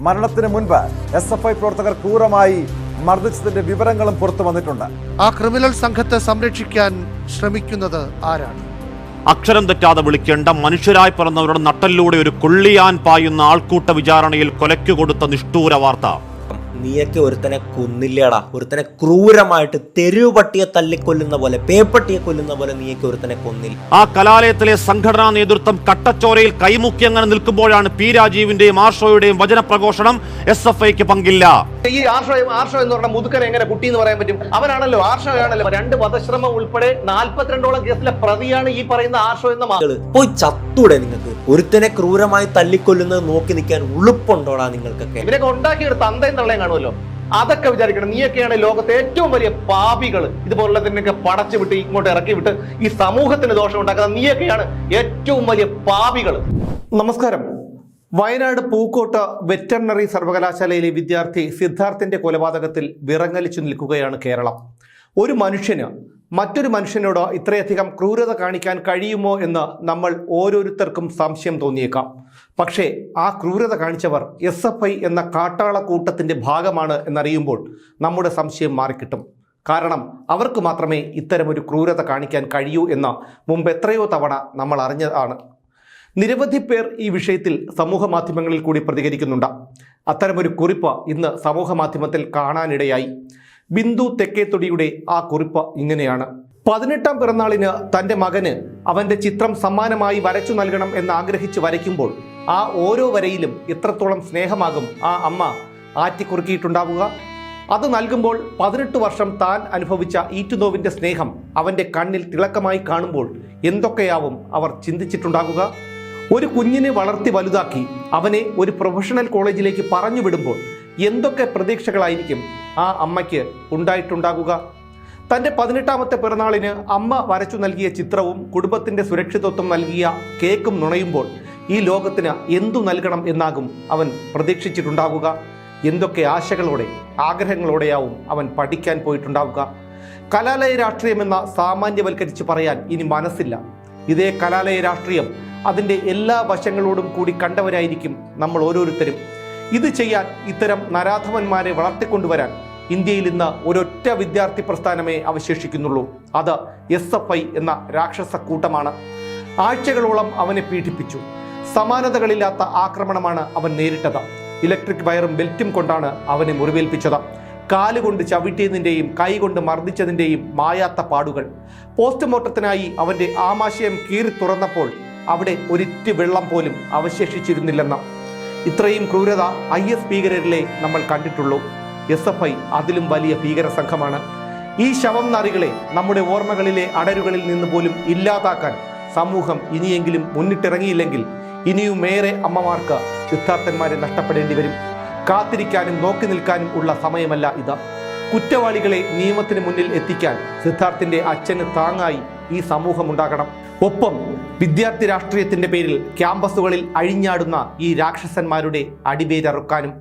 മരണത്തിന് മുൻപ് S F I പ്രവർത്തകർ ക്രൂരമായി മർദ്ദിച്ചതിന്റെ വിവരങ്ങളും പുറത്തു വന്നിട്ടുണ്ട്. ആ ക്രിമിനൽ സംഘത്തെ സംരക്ഷിക്കാൻ ശ്രമിക്കുന്നത് ആരാണ്? അക്ഷരം തെറ്റാതെ വിളിക്കേണ്ട മനുഷ്യരായി പിറന്നവരുടെ നട്ടലിലൂടെ ഒരു കൊള്ളിയാൻ പായുന്ന ആൾക്കൂട്ട വിചാരണയിൽ കൊലയ്ക്കു കൊടുത്ത നിഷ്ഠൂര വാർത്ത. നീയൊക്കെ ഒരുത്തനെ കൊന്നില്ലടാ. ഒരുത്തനെ ക്രൂരമായിട്ട് തെരുവ് പട്ടിയെ തല്ലിക്കൊല്ലുന്ന പോലെ പേപ്പട്ടിയെ കൊല്ലുന്ന പോലെ നീയൊക്കെ ഒരുത്തനെ കൊന്നില്ല. ആ കലാലയത്തിലെ സംഘടനാ നേതൃത്വം കട്ടച്ചോരയിൽ കൈമുക്കി അങ്ങനെ നിൽക്കുമ്പോഴാണ് പി രാജീവിന്റെയും ആർഷോയുടെയും വചനപ്രഘോഷണം എസ് എഫ് ഐക്ക് പങ്കില്ല. ഈ ആർഷോ ആർഷോ എന്ന് പറഞ്ഞ മുതുക്കനെ എങ്ങനെ കുട്ടി എന്ന് പറയാൻ പറ്റും? അവനാണല്ലോ ആർഷോയാണല്ലോ. രണ്ട് വധശ്രമം ഉൾപ്പെടെ നാൽപ്പത്തിരണ്ടോളം കേസിലെ പ്രതിയാണ് ഈ പറയുന്ന ആർഷോ എന്ന മകൾ മക്കൾ പോയി ചത്തൂടെ നിങ്ങൾക്ക് ഒരുത്തനെ ക്രൂരമായി തല്ലിക്കൊല്ലുന്നത് നോക്കി നിൽക്കാൻ ഉളുപ്പുണ്ടോടാ നിങ്ങൾക്കൊക്കെ? ഇവരൊക്കെ ഉണ്ടാക്കിയെടുത്ത് തന്തയും തള്ളയും കാണുമല്ലോ. അതൊക്കെ വിചാരിക്കണം. നീയൊക്കെയാണ് ലോകത്തെ ഏറ്റവും വലിയ പാപികൾ. ഇതുപോലുള്ള തന്നെയൊക്കെ പടച്ചു വിട്ട് ഇങ്ങോട്ട് ഇറക്കി വിട്ട് ഈ സമൂഹത്തിന് ദോഷം ഉണ്ടാക്കുന്ന നീയൊക്കെയാണ് ഏറ്റവും വലിയ പാപികൾ. നമസ്കാരം. വയനാട് പൂക്കോട്ട വെറ്ററിനറി സർവകലാശാലയിലെ വിദ്യാർത്ഥി സിദ്ധാർത്ഥിന്റെ കൊലപാതകത്തിൽ വിറങ്ങലിച്ചു നിൽക്കുകയാണ് കേരളം. ഒരു മനുഷ്യന് മറ്റൊരു മനുഷ്യനോട് ഇത്രയധികം ക്രൂരത കാണിക്കാൻ കഴിയുമോ എന്ന് നമ്മൾ ഓരോരുത്തർക്കും സംശയം തോന്നിയേക്കാം. പക്ഷേ ആ ക്രൂരത കാണിച്ചവർ എസ് എഫ് ഐ എന്ന കാട്ടാള കൂട്ടത്തിന്റെ ഭാഗമാണ് എന്നറിയുമ്പോൾ നമ്മുടെ സംശയം മാറിക്കിട്ടും. കാരണം അവർക്ക് മാത്രമേ ഇത്തരമൊരു ക്രൂരത കാണിക്കാൻ കഴിയൂ എന്ന് മുമ്പ് എത്രയോ തവണ നമ്മൾ അറിഞ്ഞതാണ്. നിരവധി പേർ ഈ വിഷയത്തിൽ സമൂഹ മാധ്യമങ്ങളിൽ കൂടി പ്രതികരിക്കുന്നുണ്ട്. അത്തരമൊരു കുറിപ്പ് ഇന്ന് സമൂഹ മാധ്യമത്തിൽ കാണാനിടയായി. ബിന്ദു തെക്കേത്തൊടിയുടെ ആ കുറിപ്പ് ഇങ്ങനെയാണ്. പതിനെട്ടാം പിറന്നാളിന് തന്റെ മകന് അവന്റെ ചിത്രം സമ്മാനമായി വരച്ചു നൽകണം എന്ന് ആഗ്രഹിച്ച് വരയ്ക്കുമ്പോൾ ആ ഓരോ വരയിലും എത്രത്തോളം സ്നേഹമാകും ആ അമ്മ ആറ്റിക്കുറുക്കിയിട്ടുണ്ടാവുക? അത് നൽകുമ്പോൾ പതിനെട്ട് വർഷം താൻ അനുഭവിച്ച ഈറ്റുനോവിന്റെ സ്നേഹം അവന്റെ കണ്ണിൽ തിളക്കമായി കാണുമ്പോൾ എന്തൊക്കെയാവും അവർ ചിന്തിച്ചിട്ടുണ്ടാകുക? ഒരു കുഞ്ഞിനെ വളർത്തി വലുതാക്കി അവനെ ഒരു പ്രൊഫഷണൽ കോളേജിലേക്ക് പറഞ്ഞു വിടുമ്പോൾ എന്തൊക്കെ പ്രതീക്ഷകളായിരിക്കും ആ അമ്മയ്ക്ക് ഉണ്ടായിട്ടുണ്ടാകുക? തന്റെ പതിനെട്ടാമത്തെ പിറന്നാളിന് അമ്മ വരച്ചു നൽകിയ ചിത്രവും കുടുംബത്തിന്റെ സുരക്ഷിതത്വം നൽകിയ കേക്കും നുണയുമ്പോൾ ഈ ലോകത്തിന് എന്തു നൽകണം എന്നാകും അവൻ പ്രതീക്ഷിച്ചിട്ടുണ്ടാകുക. എന്തൊക്കെ ആശകളോടെ ആഗ്രഹങ്ങളോടെയാവും അവൻ പഠിക്കാൻ പോയിട്ടുണ്ടാവുക. കലാലയ രാഷ്ട്രീയമെന്ന സാമാന്യവൽക്കരിച്ച് പറയാൻ ഇനി മനസ്സില്ല. ഇതേ കലാലയ രാഷ്ട്രീയം അതിന്റെ എല്ലാ വശങ്ങളോടും കൂടി കണ്ടവരായിരിക്കും നമ്മൾ ഓരോരുത്തരും. ഇത് ചെയ്യാൻ ഇത്തരം നരാധവന്മാരെ വളർത്തിക്കൊണ്ടുവരാൻ ഇന്ത്യയിൽ ഇന്ന് ഒരൊറ്റ വിദ്യാർത്ഥി പ്രസ്ഥാനമേ അവശേഷിക്കുന്നുള്ളൂ. അത് എസ് എഫ് ഐ എന്ന രാക്ഷസ കൂട്ടമാണ്. ആഴ്ചകളോളം അവനെ പീഡിപ്പിച്ചു. സമാനതകളില്ലാത്ത ആക്രമണമാണ് അവൻ നേരിട്ടത്. ഇലക്ട്രിക് വയറും ബെൽറ്റും കൊണ്ടാണ് അവനെ മുറിവേൽപ്പിച്ചത്. കാലുകൊണ്ട് ചവിട്ടിയതിന്റെയും കൈകൊണ്ട് മർദ്ദിച്ചതിന്റെയും മായാത്ത പാടുകൾ. പോസ്റ്റ്മോർട്ടത്തിനായി അവന്റെ ആമാശയം കീറി തുറന്നപ്പോൾ അവിടെ ഒരിറ്റ് വെള്ളം പോലും അവശേഷിച്ചിരുന്നില്ലെന്ന് ഇത്രയും ക്രൂരത ഐ എസ് ഭീകരരിലെ നമ്മൾ കണ്ടിട്ടുള്ളൂ. എസ് എഫ് ഐ അതിലും വലിയ ഭീകര സംഘമാണ്. ഈ ശവം നറികളെ നമ്മുടെ ഓർമ്മകളിലെ അടരുകളിൽ നിന്ന് പോലും ഇല്ലാതാക്കാൻ സമൂഹം ഇനിയെങ്കിലും മുന്നിട്ടിറങ്ങിയില്ലെങ്കിൽ ഇനിയും ഏറെ അമ്മമാർക്ക് സിദ്ധാർത്ഥന്മാരെ നഷ്ടപ്പെടേണ്ടി വരും. കാത്തിരിക്കാനും നോക്കി നിൽക്കാനും ഉള്ള സമയമല്ല ഇത്. കുറ്റവാളികളെ നിയമത്തിന് മുന്നിൽ എത്തിക്കാൻ സിദ്ധാർത്ഥിന്റെ അച്ഛന് താങ്ങായി ഈ സമൂഹം ഉണ്ടാകണം. ഒപ്പം വിദ്യാർത്ഥി രാഷ്ട്രീയത്തിന്റെ പേരിൽ ക്യാമ്പസുകളിൽ അഴിഞ്ഞാടുന്ന ഈ രാക്ഷസന്മാരുടെ അടിവേരറുക്കാനും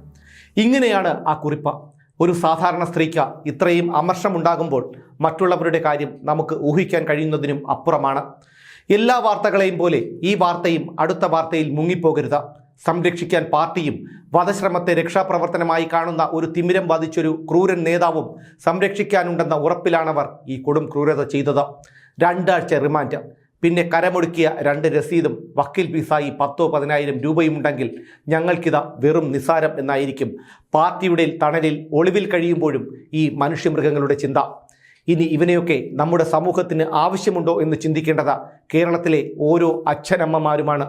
ഇങ്ങനെയാണ് ആ കുറിപ്പ്. ഒരു സാധാരണ സ്ത്രീക്ക് ഇത്രയും അമർഷമുണ്ടാകുമ്പോൾ മറ്റുള്ളവരുടെ കാര്യം നമുക്ക് ഊഹിക്കാൻ കഴിയുന്നതിനും അപ്പുറമാണ്. എല്ലാ വാർത്തകളെയും പോലെ ഈ വാർത്തയും അടുത്ത വാർത്തയിൽ മുങ്ങിപ്പോകരുത്. സംരക്ഷിക്കാൻ പാർട്ടിയും വധശ്രമത്തെ രക്ഷാപ്രവർത്തനമായി കാണുന്ന ഒരു തിമിരം ബാധിച്ചൊരു ക്രൂരൻ നേതാവും സംരക്ഷിക്കാനുണ്ടെന്ന ഉറപ്പിലാണവർ ഈ കൊടും ക്രൂരത ചെയ്തത്. രണ്ടാഴ്ച റിമാൻഡ്. പിന്നെ കരമൊടുക്കിയ രണ്ട് രസീതും വക്കീൽ ഫീസായി പത്തോ പതിനായിരം രൂപയും ഉണ്ടെങ്കിൽ ഞങ്ങൾക്കിത് വെറും നിസ്സാരം എന്നായിരിക്കും. പാർട്ടിയുടെ തണലിൽ ഒളിവിൽ കഴിയുമ്പോഴും ഈ മനുഷ്യമൃഗങ്ങളുടെ ചിന്ത. ഇനി ഇവനെയൊക്കെ നമ്മുടെ സമൂഹത്തിന് ആവശ്യമുണ്ടോ എന്ന് ചിന്തിക്കേണ്ടത് കേരളത്തിലെ ഓരോ അച്ഛനമ്മമാരുമാണ്.